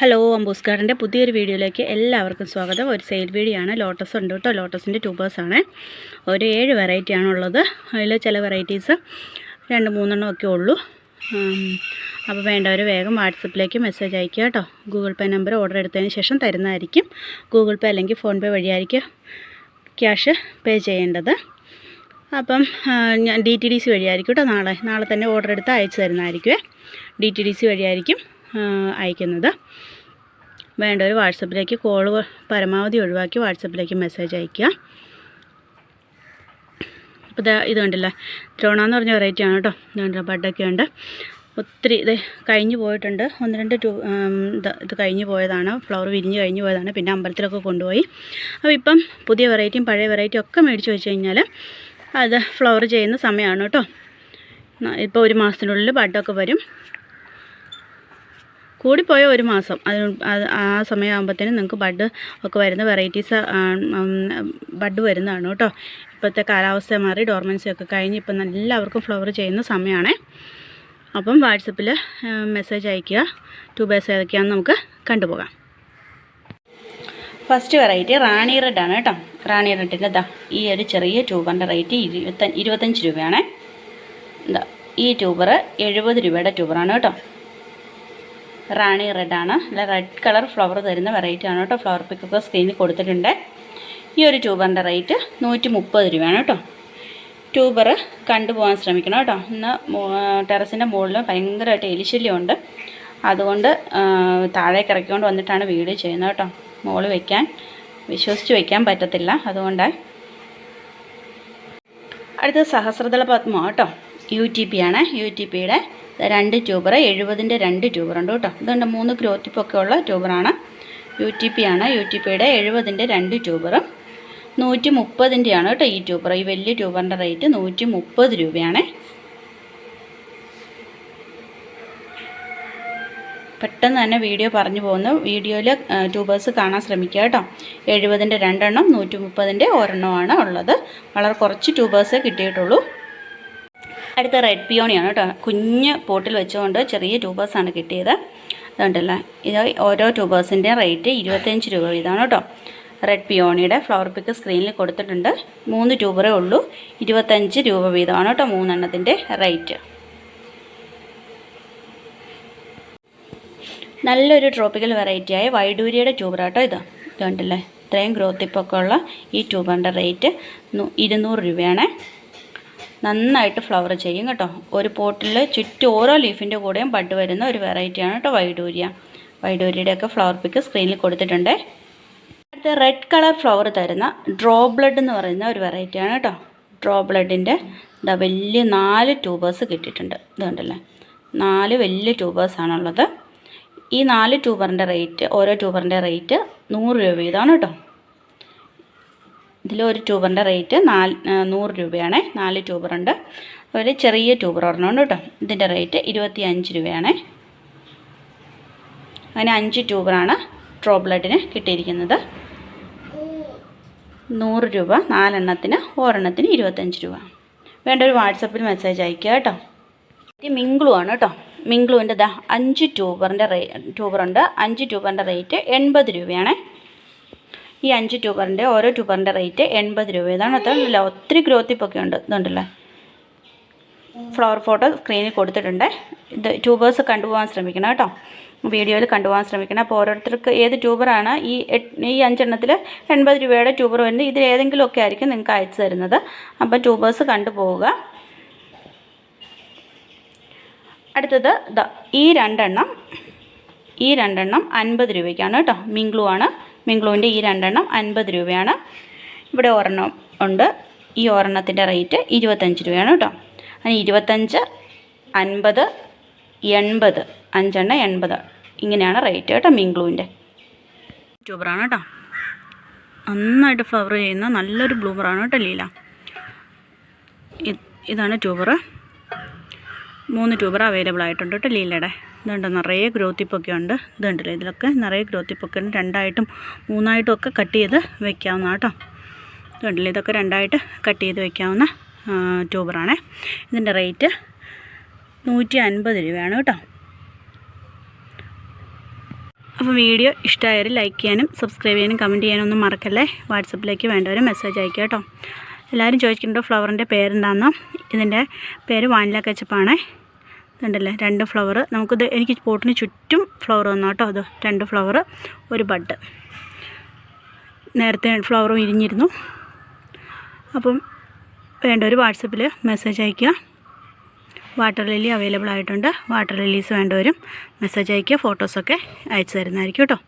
Hello അംബൂസ് ഗാർഡന്റെ പുതിയൊരു വീഡിയോയിലേക്ക് എല്ലാവർക്കും സ്വാഗതം. ഒരു സെയിൽ വീഡിയോ ആണ്. ലോട്ടസ് ഉണ്ട് കേട്ടോ. ലോട്ടസിന്റെ ട്യൂബേഴ്സാണ് ഒരു ഏഴ് വെറൈറ്റി ആണുള്ളത് അതിൽ ചില വെറൈറ്റീസ് രണ്ട് മൂന്നെണ്ണം ഒക്കെ ഉള്ളൂ. അപ്പോൾ വേണ്ടവർ വേഗം വാട്സപ്പിലേക്ക് മെസ്സേജ് അയക്കുക കേട്ടോ. ഗൂഗിൾ പേ നമ്പർ ഓർഡർ എടുത്തതിന് ശേഷം തരുന്നതായിരിക്കും. ഗൂഗിൾ പേ അല്ലെങ്കിൽ ഫോൺ പേ വഴിയായിരിക്കും ക്യാഷ് പേ ചെയ്യേണ്ടത്. അപ്പം ഞാൻ ഡി ടി ഡി സി വഴിയായിരിക്കും കേട്ടോ. നാളെ നാളെ തന്നെ ഓർഡർ എടുത്ത് അയച്ചു തരുന്നതായിരിക്കും ഡി ടി ഡി സി വഴിയായിരിക്കും. അയക്കുന്നത്. വേണ്ടവർ വാട്സപ്പിലേക്ക് കോൾ പരമാവധി ഒഴിവാക്കി വാട്സപ്പിലേക്ക് മെസ്സേജ് അയക്കുക അപ്പോൾ ഇതാ ഇതുണ്ടല്ലേ ദ്രോണ എന്ന് പറഞ്ഞ വെറൈറ്റി ആണ് കേട്ടോ. ഇതുണ്ട് ബഡൊക്കെ ഉണ്ട്. ഒത്തിരി ഇത് കഴിഞ്ഞു പോയിട്ടുണ്ട്. ഒന്ന് രണ്ട് ടു ഇത് കഴിഞ്ഞു പോയതാണ്. ഫ്ലവർ വിരിഞ്ഞ് കഴിഞ്ഞ് പോയതാണ്. പിന്നെ അമ്പലത്തിലൊക്കെ കൊണ്ടുപോയി. അപ്പോൾ ഇപ്പം പുതിയ വെറൈറ്റിയും പഴയ വെറൈറ്റിയും ഒക്കെ മേടിച്ച് വെച്ച് കഴിഞ്ഞാൽ അത് ഫ്ലവർ ചെയ്യുന്ന സമയമാണ് കേട്ടോ. ഇപ്പോൾ ഒരു മാസത്തിനുള്ളിൽ ബഡൊക്കെ വരും. കൂടിപ്പോയ ഒരു മാസം. അത് ആ സമയമാകുമ്പോഴത്തേനും നിങ്ങൾക്ക് ബഡ് ഒക്കെ വരുന്ന വെറൈറ്റീസ് ബഡ് വരുന്നതാണ് കേട്ടോ. ഇപ്പോഴത്തെ കാലാവസ്ഥ മാറി ഡോർമൻസി ഒക്കെ കഴിഞ്ഞ് ഇപ്പം എല്ലാവർക്കും ഫ്ലവർ ചെയ്യുന്ന സമയമാണേ. അപ്പം വാട്സപ്പിൽ മെസ്സേജ് അയയ്ക്കുക. ട്യൂബേഴ്സ് ഏതൊക്കെയാണെന്ന് നമുക്ക് കണ്ടുപോകാം. ഫസ്റ്റ് വെറൈറ്റി റാണി റെഡ് ആണ് കേട്ടോ. റാണി റെഡിന്റെ ഇതാ ഈ ഒരു ചെറിയ ട്യൂബറിന്റെ റേറ്റ് ഇരുപത്ത ഇരുപത്തഞ്ച് രൂപയാണേ. എന്താ ഈ ട്യൂബർ എഴുപത് രൂപയുടെ ട്യൂബറാണ് കേട്ടോ. റാണി റെഡ് ആണ്. അല്ല റെഡ് കളർ ഫ്ലവർ തരുന്ന വെറൈറ്റി ആണ് കേട്ടോ. ഫ്ലവർ പിക്കൊക്കെ സ്ക്രീനിൽ കൊടുത്തിട്ടുണ്ട്. ഈ ഒരു ട്യൂബറിന്റെ റേറ്റ് നൂറ്റി മുപ്പത് രൂപയാണ് കേട്ടോ. ട്യൂബർ കണ്ടുപോകാൻ ശ്രമിക്കണം കേട്ടോ. ഇന്ന് ടെറസിന്റെ മുകളിൽ ഭയങ്കരമായിട്ട് എലിശല്യമുണ്ട് അതുകൊണ്ട് താഴേക്ക് ഇറക്കിക്കൊണ്ട് വന്നിട്ടാണ് വീഡിയോ ചെയ്യുന്നത് കേട്ടോ. മുകളിൽ വയ്ക്കാൻ വിശ്വസിച്ച് വയ്ക്കാൻ പറ്റത്തില്ല. അതുകൊണ്ട്. അടുത്തത് സഹസ്രദള പത്മം കേട്ടോ. യു ടി പി ആണ്. യു ടി പിയുടെ രണ്ട് ട്യൂബർ എഴുപതിന്റെ രണ്ട് ട്യൂബറുണ്ട് കേട്ടോ. ഇതുകൊണ്ട് മൂന്ന് ഗ്രോത്തിപ്പൊക്കെ ഉള്ള ട്യൂബറാണ് യു ടി പി ആണ്. യു ടി പിയുടെ എഴുപതിന്റെ രണ്ട് ട്യൂബറും നൂറ്റി മുപ്പതിന്റെയാണ് കേട്ടോ ഈ ട്യൂബർ ഈ വലിയ ട്യൂബറിന്റെ റേറ്റ് നൂറ്റി മുപ്പത് രൂപയാണ്. പെട്ടെന്ന് തന്നെ വീഡിയോ പറഞ്ഞു പോകുന്നു. വീഡിയോയിൽ ട്യൂബേഴ്സ് കാണാൻ ശ്രമിക്കുക കേട്ടോ. എഴുപതിന്റെ രണ്ടെണ്ണം നൂറ്റി മുപ്പതിന്റെ ഒരെണ്ണമാണ് ഉള്ളത്. വളരെ കുറച്ച് ട്യൂബേഴ്സേ കിട്ടിയിട്ടുള്ളൂ. അടുത്ത റെഡ് പിയോണിയാണ് കേട്ടോ. കുഞ്ഞ് പോട്ടിൽ വെച്ചുകൊണ്ട് ചെറിയ ട്യൂബേഴ്സാണ് കിട്ടിയത്. അതുകൊണ്ടല്ലേ ഇത് ഓരോ ട്യൂബേഴ്സിന്റെ റേറ്റ് ഇരുപത്തഞ്ച് രൂപ വീതമാണ് കേട്ടോ. റെഡ് പിയോണിയുടെ ഫ്ലവർ പിക്ക് സ്ക്രീനിൽ കൊടുത്തിട്ടുണ്ട്. മൂന്ന് ട്യൂബറേ ഉള്ളൂ. ഇരുപത്തഞ്ച് രൂപ വീതമാണ് കേട്ടോ മൂന്നെണ്ണത്തിന്റെ റേറ്റ് നല്ലൊരു ട്രോപ്പിക്കൽ വെറൈറ്റിയായ വൈഡൂരിയുടെ ട്യൂബറാട്ടോ ഇത്. ഇതുണ്ടല്ലേ? ഇത്രയും ഗ്രോത്ത് ഉള്ള ഈ ട്യൂബറിന്റെ റേറ്റ് ഇരുന്നൂറ് രൂപയാണ്. നന്നായിട്ട് ഫ്ലവർ ചെയ്യും കേട്ടോ. ഒരു പോട്ടിൽ ചുറ്റും ഓരോ ലീഫിന്റെ കൂടെയും ബഡ് വരുന്ന ഒരു വെറൈറ്റിയാണ് കേട്ടോ വൈഡൂരിയ. വൈഡൂരിയുടെയൊക്കെ ഫ്ലവർ പിക്ക് സ്ക്രീനിൽ കൊടുത്തിട്ടുണ്ട്. അടുത്ത റെഡ് കളർ ഫ്ലവർ തരുന്ന ഡ്രോ ബ്ലഡ് എന്ന് പറയുന്ന ഒരു വെറൈറ്റിയാണ് കേട്ടോ. ഡ്രോ ബ്ലഡിന്റെ ഇതാ വലിയ നാല് ട്യൂബേഴ്സ് കിട്ടിയിട്ടുണ്ട്. ഇതുകൊണ്ടല്ലേ നാല് വലിയ ട്യൂബേഴ്സാണുള്ളത് ഈ നാല് ട്യൂബറിന്റെ റേറ്റ് ഓരോ ട്യൂബറിന്റെ റേറ്റ് നൂറ് രൂപ വീതമാണ് കേട്ടോ. ഇതിൽ ഒരു ട്യൂബറിന്റെ റേറ്റ് നാല് നൂറ് രൂപയാണ്. നാല് ട്യൂബറുണ്ട്. ഒരു ചെറിയ ട്യൂബർ ഒരെണ്ണമുണ്ട് കേട്ടോ. ഇതിന്റെ റേറ്റ് ഇരുപത്തി അഞ്ച് രൂപയാണ്. അങ്ങനെ അഞ്ച് ട്യൂബറാണ് ട്രോ ബ്ലഡിന് കിട്ടിയിരിക്കുന്നത്. നൂറ് രൂപ നാലെണ്ണത്തിന് ഒരെണ്ണത്തിന് ഇരുപത്തഞ്ച് രൂപ. വേണ്ട ഒരു വാട്സപ്പിൽ മെസ്സേജ് അയക്കുക കേട്ടോ. മിങ്ക്ലു ആണ് കേട്ടോ. മിങ്ക്ലുവിന്റെ ദാ അഞ്ച് ട്യൂബറിന്റെ റേ ട്യൂബറുണ്ട്. അഞ്ച് ട്യൂബറിന്റെ റേറ്റ് എൺപത് രൂപയാണ്. ഈ അഞ്ച് ട്യൂബറിന്റെ ഓരോ ട്യൂബറിന്റെ റേറ്റ് എൺപത് രൂപ. ഇതാണ് അത്രയില്ല ഒത്തിരി ഗ്രോത്ത് ഇപ്പൊക്കെ ഉണ്ട് ഇതുണ്ടല്ലേ? ഫ്ലവർ ഫോട്ടോ സ്ക്രീനിൽ കൊടുത്തിട്ടുണ്ട്. ഇത് ട്യൂബേഴ്സ് കണ്ടുപോകാൻ ശ്രമിക്കണം കേട്ടോ. വീഡിയോയിൽ കണ്ടുപോകാൻ ശ്രമിക്കണം. അപ്പോൾ ഓരോരുത്തർക്ക് ഏത് ട്യൂബറാണ് ഈ ഈ അഞ്ചെണ്ണത്തിൽ എൺപത് രൂപയുടെ ട്യൂബർ വരുന്നത്? ഇതിൽ ഏതെങ്കിലുമൊക്കെ ആയിരിക്കും നിങ്ങൾക്ക് അയച്ചു തരുന്നത്. അപ്പോൾ ട്യൂബേഴ്സ് കണ്ടുപോവുക. അടുത്തത് ഈ രണ്ടെണ്ണം ഈ രണ്ടെണ്ണം അൻപത് രൂപയ്ക്കാണ് കേട്ടോ. മിങ്ക്ലു ആണ്. മിങ്ക്ലുവിന്റെ ഈ രണ്ടെണ്ണം അൻപത് രൂപയാണ്. ഇവിടെ ഒരെണ്ണം ഉണ്ട്. ഈ ഒരെണ്ണത്തിന്റെ റേറ്റ് ഇരുപത്തഞ്ച് രൂപയാണ് കേട്ടോ. അതിന് ഇരുപത്തഞ്ച് അൻപത് എൺപത് അഞ്ചെണ്ണം എൺപത്. ഇങ്ങനെയാണ് റേറ്റ് കേട്ടോ മിങ്ക്ലൂവിന്റെ ട്യൂബറാണ് കേട്ടോ. നന്നായിട്ട് ഫ്ലവർ ചെയ്യുന്ന നല്ലൊരു ബ്ലൂമറാണ് കേട്ടോ ലീല. ഇതാണ് ട്യൂബർ മൂന്ന് ട്യൂബർ അവൈലബിൾ ആയിട്ടുണ്ട് കേട്ടോ ലീലയുടെ. ഇതുണ്ട് നിറയെ ഗ്രോത്തിപ്പൊക്കെ ഉണ്ട്. ഇതുണ്ടല്ലോ ഇതിലൊക്കെ നിറയെ ഗ്രോത്തിപ്പൊക്കെ രണ്ടായിട്ടും മൂന്നായിട്ടും ഒക്കെ കട്ട് ചെയ്ത് വെക്കാവുന്ന കേട്ടോ. ഇതുണ്ടല്ലോ ഇതൊക്കെ രണ്ടായിട്ട് കട്ട് ചെയ്ത് വെക്കാവുന്ന ട്യൂബറാണ് ഇതിന്റെ റേറ്റ് നൂറ്റി അൻപത് രൂപയാണ് കേട്ടോ. അപ്പോൾ വീഡിയോ ഇഷ്ടമായാൽ ലൈക്ക് ചെയ്യാനും സബ്സ്ക്രൈബ് ചെയ്യാനും കമന്റ് ചെയ്യാനും ഒന്നും മറക്കല്ലേ? വാട്സപ്പിലേക്ക് വേണ്ടവർ മെസ്സേജ് അയക്കുക കേട്ടോ. എല്ലാവരും ചോദിക്കുന്നുണ്ടോ ഫ്ലവറിന്റെ പേരെന്താണെന്നോ ഇതിന്റെ പേര് വാനില കച്ചപ്പാണേ. ഇതുണ്ടല്ലേ രണ്ട് ഫ്ലവർ നമുക്കിത് എനിക്ക് പോട്ടിന് ചുറ്റും ഫ്ലവർ വന്നു കേട്ടോ. അത് രണ്ട് ഫ്ലവർ ഒരു ബഡ് നേരത്തെ ഫ്ലവറും ഇരിഞ്ഞിരുന്നു അപ്പം വേണ്ട ഒരു വാട്സപ്പിൽ മെസ്സേജ് അയയ്ക്കുക. വാട്ടർ ലില്ലി അവൈലബിൾ ആയിട്ടുണ്ട്. വാട്ടർ ലില്ലീസ് വേണ്ടവരും മെസ്സേജ് അയയ്ക്കുക ഫോട്ടോസൊക്കെ അയച്ചു തരുന്നതായിരിക്കും കേട്ടോ.